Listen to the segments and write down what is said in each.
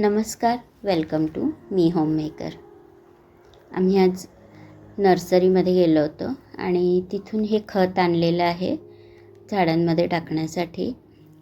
नमस्कार welcome to me homemaker आम्ही आज नर्सरीमध्ये गेलो होतो आणि तिथून हे खत आणलेलं आहे झाडांमध्ये टाकण्यासाठी.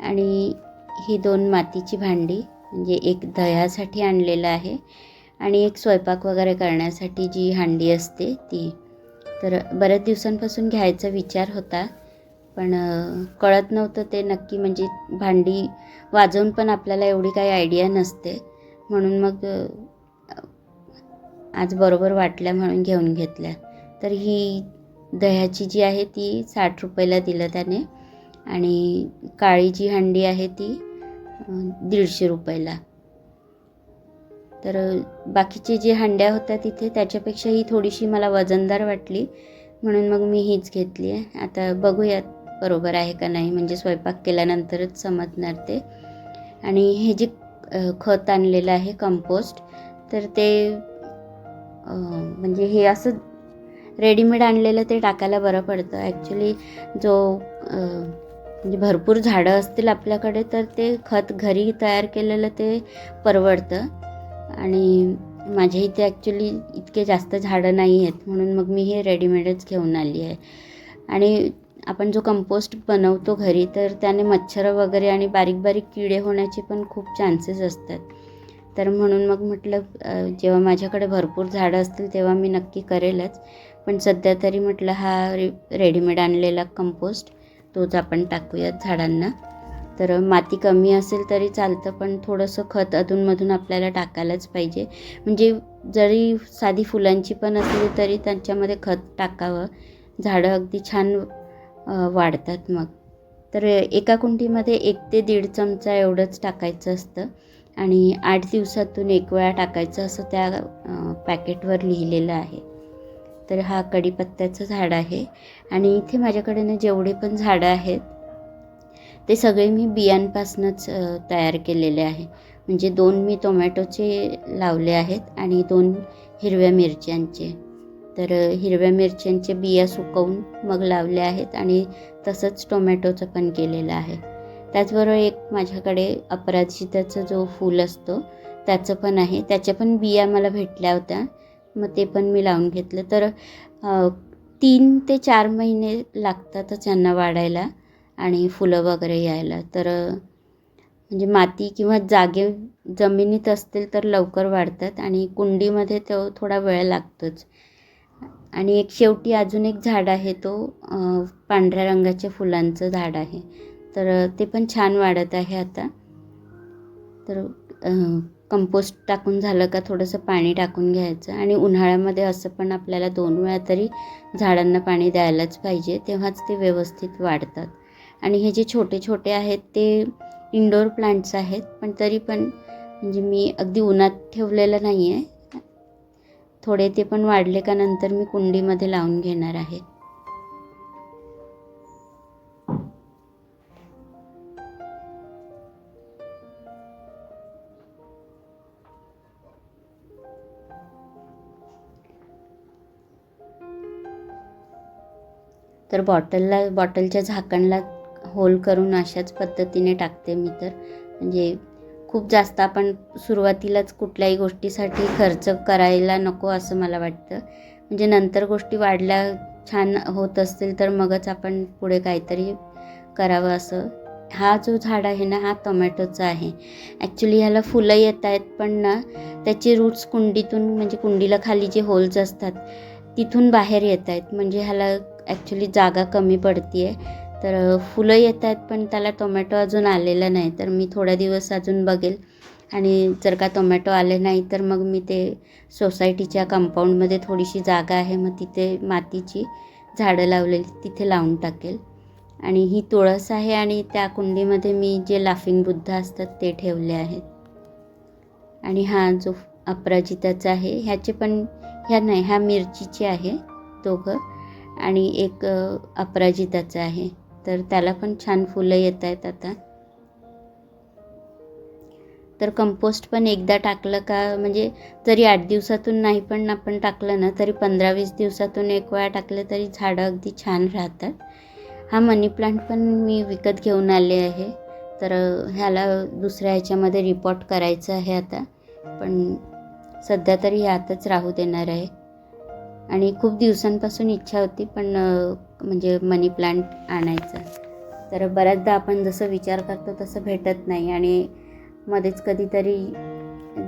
आणि ही दोन मातीची भांडी म्हणजे एक दह्यासाठी आणलेलं आहे आणि एक स्वयंपाक वगैरे करण्यासाठी जी हांडी असते ती. तर बऱ्याच दिवसांपासून घ्यायचा विचार होता. पण कळत नव्हतं ते नक्की म्हणजे भांडी वाजवून पण आपल्याला एवढी काही आयडिया नसते. म्हणून मग आज बरोबर वाटल्या म्हणून घेऊन घेतल्या. तर ही दह्याची जी आहे ती साठ रुपयाला दिलं त्याने. आणि काळी जी हंडी आहे ती दीडशे रुपयाला. तर बाकीची जी हंड्या होत्या तिथे त्याच्यापेक्षा ही थोडीशी मला वजनदार वाटली. म्हणून मग मी हीच घेतली आहे. आता बघूयात. बरोबर आहे का नाही? म्हणजे स्वयंपाक केल्यानंतरच समजणार ते. आणि हे जे खत आणलेलं आहे कंपोस्ट तर ते म्हणजे हे असं रेडीमेड आणलेलं ते टाकायला बरं पडतं. ॲक्च्युली जो म्हणजे भरपूर झाडं असतील आपल्याकडे तर ते खत घरी तयार केलेलं ते परवडतं. आणि माझ्या इथे ॲक्च्युली इतके जास्त झाडं नाही आहेत म्हणून मग मी हे रेडीमेडच घेऊन आली आहे. आणि आपण जो कंपोस्ट बनवतो घरी तर त्याने मच्छर वगैरे आणि बारीक बारीक किडे होण्याचे पण खूप चान्सेस असतात. तर म्हणून मग म्हटलं जेव्हा माझ्याकडे भरपूर झाडं असतील तेव्हा मी नक्की करेलच. पण सध्या तरी म्हटलं हा रे रेडीमेड आणलेला कंपोस्ट तोच आपण टाकूयात झाडांना. तर माती कमी असेल तरी चालतं पण थोडंसं खत अधूनमधून आपल्याला टाकायलाच पाहिजे. म्हणजे जरी साधी फुलांची पण असली तरी त्यांच्यामध्ये खत टाकावं. झाडं अगदी छान वाढतात मग. तर एका कुंडीमध्ये एक ते दीड चमचा एवढंच टाकायचं असतं आणि आठ दिवसातून एक वेळा टाकायचं असं त्या पॅकेटवर लिहिलेलं आहे. तर हा कढीपत्त्याचं झाड आहे आणि इथे माझ्याकडे ना जेवढे पण झाडं आहेत ते सगळे मी बियांपासूनच तयार केलेले आहे. म्हणजे दोन मी टोमॅटोचे लावले आहेत आणि दोन हिरव्या मिरच्यांचे. तर हिरव्या मिरच्यांचे बिया सुकवून मग लावले आहेत आणि तसंच टोमॅटोचं पण केलेलं आहे. त्याचबरोबर एक माझ्याकडे अपराजिताचं जो फूल असतो त्याचं पण आहे. त्याच्या पण बिया मला भेटल्या होत्या. मग ते पण मी लावून घेतलं. तर तीन ते चार महिने लागतातच यांना वाढायला आणि फुलं वगैरे यायला. तर म्हणजे माती किंवा जागे जमिनीत असतील तर लवकर वाढतात आणि कुंडीमध्ये तो थोडा वेळ लागतोच. आणि एक शेवटी अजून एक झाड आहे तो पांढऱ्या रंगाच्या फुलांचं झाड आहे. तर ते पण छान वाढत आहे आता. तर कंपोस्ट टाकून झालं का थोडंसं पाणी टाकून घ्यायचं आणि उन्हाळ्यामध्ये असं पण आपल्याला दोन वेळा तरी झाडांना पाणी द्यायलाच पाहिजे तेव्हाच ते व्यवस्थित वाढतात. आणि हे जे छोटे छोटे आहेत ते इंडोर प्लांट्स आहेत पण तरी पण म्हणजे मी अगदी उन्हात ठेवलेलं नाही आहे थोडे ते पण वाढले का नंतर मी कुंडीमध्ये लावून घेणार आहे. तर बॉटलला बॉटलच्या झाकणला होल करून अशाच पद्धतीने टाकते मी तर. म्हणजे खूप जास्त आपण सुरुवातीलाच कुठल्याही गोष्टीसाठी खर्च करायला नको असं मला वाटतं. म्हणजे नंतर गोष्टी वाढल्या छान होत असतील तर मगच आपण पुढे काहीतरी करावं असं. हा जो झाड आहे ना हा टोमॅटोचा आहे. ॲक्च्युली ह्याला फुलं येत आहेत पण ना त्याचे रूट्स कुंडीतून म्हणजे कुंडीला खाली जे होल्स असतात तिथून बाहेर येत आहेत. म्हणजे ह्याला ॲक्च्युली जागा कमी पडते आहे तर फुलं येत आहेत पण त्याला टोमॅटो अजून आलेला नाही. तर मी थोड्या दिवस अजून बघेल. आणि जर का टोमॅटो आले नाही तर मग मी ते सोसायटीच्या कंपाऊंडमध्ये थोडीशी जागा आहे. मग तिथे मातीची झाडं लावलेली तिथे लावून टाकेल. आणि ही तुळस आहे आणि त्या कुंडीमध्ये मी जे लाफिंग बुद्ध असतात ते ठेवले आहेत. आणि हा जो अपराजिताचा आहे ह्याचे पण ह्या नाही ह्या मिरचीचे आहे दोघं. आणि एक अपराजिताचा अपराजिताचं आहे. तर त्याला पण छान फुलं येत आहेत आता. तर कंपोस्ट पण एकदा टाकलं का म्हणजे जरी आठ दिवसातून नाही पण आपण टाकलं ना तरी पंधरा वीस दिवसातून एक वेळा टाकलं तरी झाडं अगदी छान राहतात. हा मनी प्लांट पण मी विकत घेऊन आले आहे. तर ह्याला दुसऱ्या ह्याच्यामध्ये रिपोर्ट करायचं आहे आता. पण सध्या तरी ह्यातच राहू देणार आहे. आणि खूप दिवसांपासून इच्छा होती पण म्हणजे मनी प्लांट आणायचा. तर बऱ्याचदा आपण जसं विचार करतो तसं भेटत नाही आणि मध्येच कधीतरी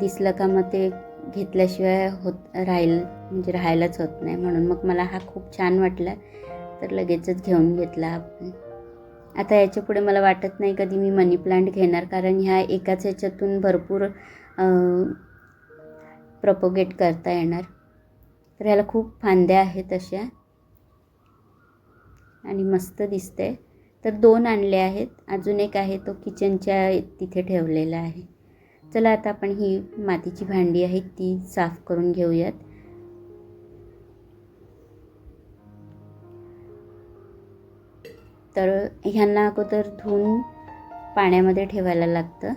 दिसलं का मग ते घेतल्याशिवाय होत राहील म्हणजे राहायलाच होत नाही. म्हणून मग मला हा खूप छान वाटला तर लगेचच घेऊन घेतला आपण. आता याच्यापुढे मला वाटत नाही कधी मी मनी प्लांट घेणार कारण ह्या एकाच ह्याच्यातून भरपूर प्रपोगेट करता येणार. तर ह्याला खूप फांद्या आहेत अशा. आणि मस्त दिसतंय. तर दोन आणले आहेत. अजून एक आहे तो किचनच्या तिथे ठेवलेला आहे. चला आता आपण ही मातीची भांडी आहेत ती साफ करून घेऊयात. तर ह्यांना अगोदर धुवून पाण्यामध्ये ठेवायला लागतं.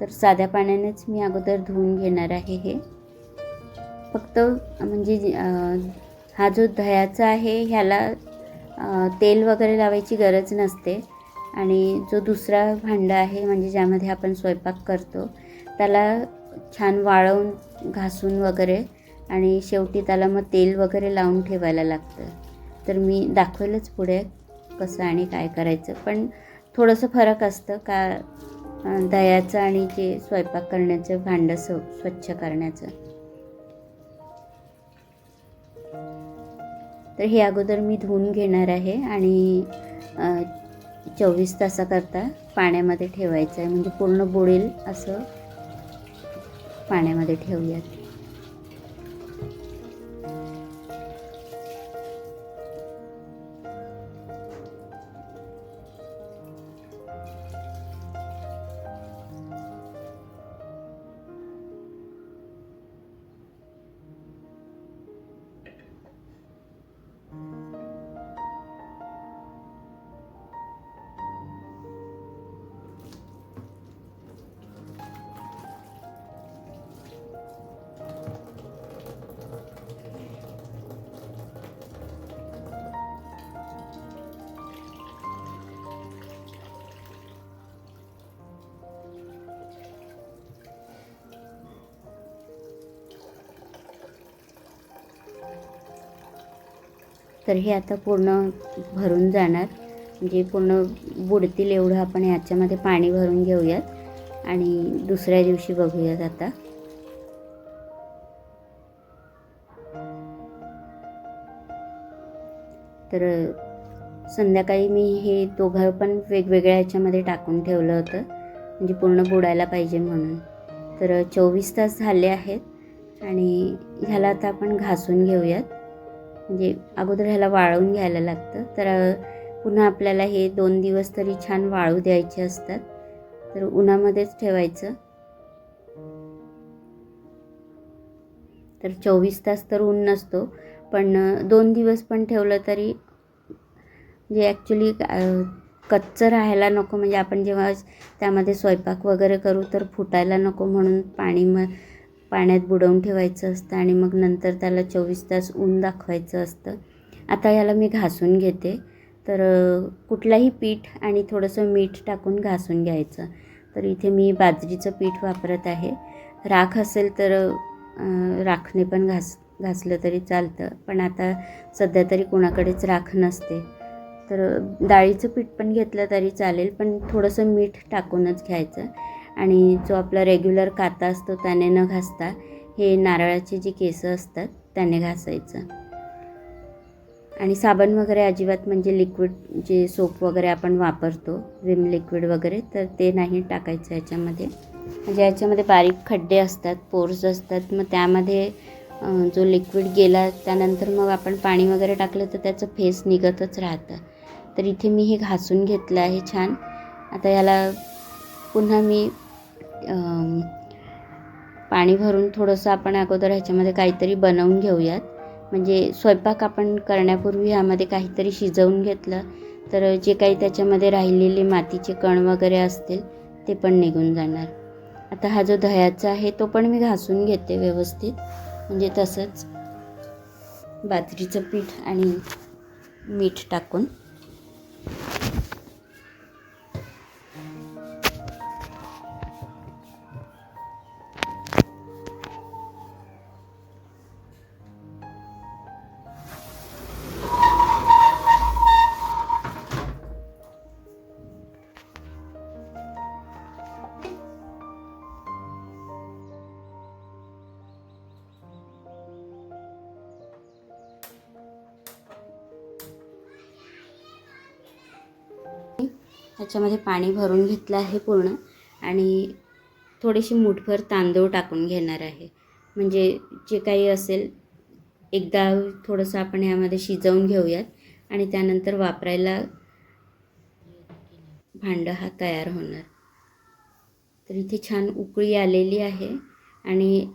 तर साध्या पाण्यानेच मी अगोदर धुवून घेणार आहे हे. फक्त म्हणजे हा जो दह्याचा आहे ह्याला तेल वगैरे लावायची गरज नसते. आणि जो दुसरा भांडं आहे म्हणजे ज्यामध्ये आपण स्वयंपाक करतो त्याला छान वाळवून घासून वगैरे आणि शेवटी त्याला मग तेल वगैरे लावून ठेवायला लागतं. तर मी दाखवेलच पुढे कसं आणि काय करायचं. पण थोडंसं फरक असतं का दह्याचं आणि जे स्वयंपाक करण्याचं भांडं स्व स्वच्छ करण्याचं. तर हे अगोदर मी धुवून घेणार आहे आणि चोवीस तासाकरता पाण्यामध्ये ठेवायचं आहे. म्हणजे पूर्ण बुडेल असं पाण्यामध्ये ठेवूयात. तर हे आता पूर्ण भरून जाणार. म्हणजे पूर्ण बुडतील एवढं आपण याच्यामध्ये पाणी भरून घेऊयात. आणि दुसऱ्या दिवशी बघूयात आता. तर संध्याकाळी मी हे दोघं पण वेगवेगळ्या ह्याच्यामध्ये टाकून ठेवलं होतं. म्हणजे पूर्ण बुडायला पाहिजे म्हणून. तर चोवीस तास झाले आहेत. आणि ह्याला आता आपण घासून घेऊयात. म्हणजे अगोदर ह्याला वाळवून घ्यायला लागतं. तर पुन्हा आपल्याला हे दोन दिवस तरी छान वाळू द्यायचे असतात. तर उन्हामध्येच ठेवायचं. तर चोवीस तास तर ऊन नसतो. पण दोन दिवस पण ठेवलं तरी जे ॲक्च्युली कच्चं राहायला नको. म्हणजे आपण जेव्हा त्यामध्ये स्वयंपाक वगैरे करू तर फुटायला नको म्हणून पाणी म पाण्यात बुडवून ठेवायचं असतं आणि मग नंतर त्याला चोवीस तास ऊन दाखवायचं असतं. आता याला मी घासून घेते. तर कुठलाही पीठ आणि थोडंसं मीठ टाकून घासून घ्यायचं. तर इथे मी बाजरीचं पीठ वापरत आहे. राख असेल तर राखने पण घास घासलं तरी चालतं. पण आता सध्या तरी कोणाकडेच राख नसते. तर डाळीचं पीठ पण घेतलं तरी चालेल. पण थोडंसं मीठ टाकूनच घ्यायचं. आणि जो आपला रेग्युलर काता असतो त्याने न घासता हे नारळाचे जे केसं असतात त्याने घासायचं. आणि साबण वगैरे अजिबात म्हणजे लिक्विड जे सोप वगैरे आपण वापरतो विम लिक्विड वगैरे तर ते नाही टाकायचं याच्यामध्ये. म्हणजे याच्यामध्ये बारीक खड्डे असतात पोर्स असतात मग त्यामध्ये जो लिक्विड गेला त्यानंतर मग आपण पाणी वगैरे टाकलं तर त्याचं फेस निघतच राहतं. तर इथे मी हे घासून घेतलं आहे छान. आता याला पुन्हा मी पाणी भरून थोडंसं आपण अगोदर ह्याच्यामध्ये काहीतरी बनवून घेऊयात. म्हणजे स्वयंपाक आपण करण्यापूर्वी ह्यामध्ये काहीतरी शिजवून घेतलं तर जे काही त्याच्यामध्ये राहिलेले मातीचे कण वगैरे असतील ते पण निघून जाणार. आता हा जो दह्याचा आहे तो पण मी घासून घेते व्यवस्थित. म्हणजे तसंच बाजरीचं पीठ आणि मीठ टाकून. ह्याच्यामध्ये पाणी भरून घेतलं आहे पूर्ण आणि थोडीशी मुठभर तांदूळ टाकून घेणार आहे. म्हणजे जे काही असेल एकदा थोडंसं आपण ह्यामध्ये शिजवून घेऊयात आणि त्यानंतर वापरायला भांडं हा तयार होणार. तर इथे छान उकळी आलेली आहे आणि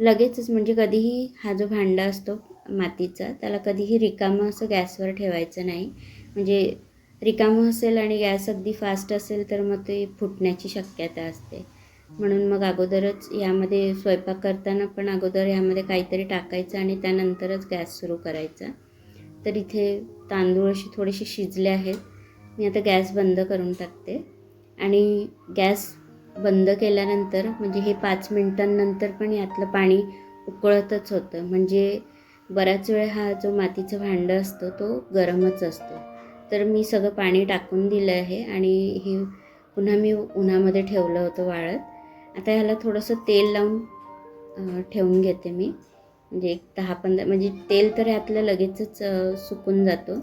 लगेचच म्हणजे कधीही हा जो भांडा असतो मातीचा त्याला कधीही रिकामं असं गॅसवर ठेवायचं नाही. म्हणजे रिकामं असेल आणि गॅस अगदी फास्ट असेल तर मग ते फुटण्याची शक्यता असते. म्हणून मग अगोदरच यामध्ये स्वयंपाक करताना पण अगोदर यामध्ये काहीतरी टाकायचं आणि त्यानंतरच गॅस सुरू करायचा. तर इथे तांदूळ असे थोडेसे शिजले आहेत. मी आता गॅस बंद करून टाकते. आणि गॅस बंद केल्यानंतर म्हणजे हे पाच मिनटांनंतर पण यातलं पाणी उकळतच होतं. म्हणजे बऱ्याच वेळ हा जो मातीचं भांडं असतं तो गरमच असतो. तर मी सगळं पाणी टाकून दिलं आहे आणि हे पुन्हा मी उन्हामध्ये ठेवलं होतं वाळत. आता ह्याला थोडंसं तेल लावून ठेवून घेते मी. म्हणजे एक दहा पंधरा म्हणजे तेल तर ह्यातलं लगेचच सुकून जातो.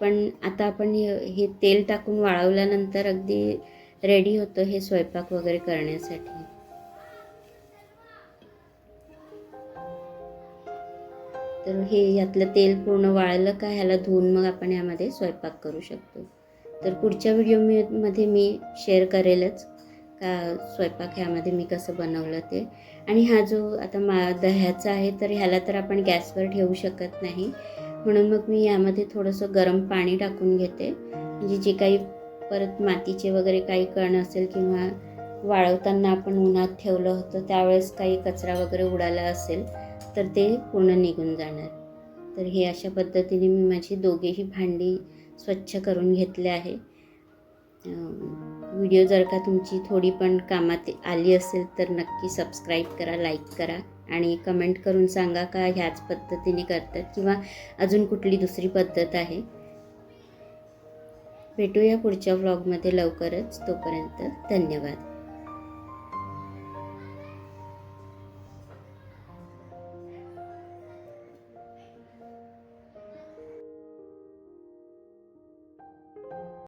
पण आता आपण हे हे तेल टाकून वाळवल्यानंतर अगदी रेडी होतं हे स्वयंपाक वगैरे करण्यासाठी. तर हे यातलं तेल पूर्ण वाळलं का ह्याला धुवून मग आपण यामध्ये स्वयंपाक करू शकतो. तर पुढच्या व्हिडिओ मी मध्ये मी शेअर करेलच का स्वयंपाक ह्यामध्ये मी कसं बनवलं ते. आणि हा जो आता मा दह्याचा आहे तर ह्याला तर आपण गॅसवर ठेवू शकत नाही. म्हणून मग मी यामध्ये थोडंसं गरम पाणी टाकून घेते. म्हणजे जे काही परत मातीचे वगैरे काही कण असेल किंवा वाळवताना आपण उन्हात ठेवलं होतं त्यावेळेस काही कचरा वगैरे उडाला असेल तर ते पूर्ण निघून जाणार. तर हे अशा पद्धतीने मी माझी दोघेही भांडी स्वच्छ करून घेतले आहे. व्हिडिओ जर का तुमची थोडी पण कामात आली असेल तर नक्की सबस्क्राईब करा लाईक करा आणि कमेंट करून सांगा का ह्याच पद्धतीने करतात किंवा अजून कुठली दुसरी पद्धत आहे. भेटूया पुढच्या व्लॉगमध्ये लवकरच. तोपर्यंत धन्यवाद.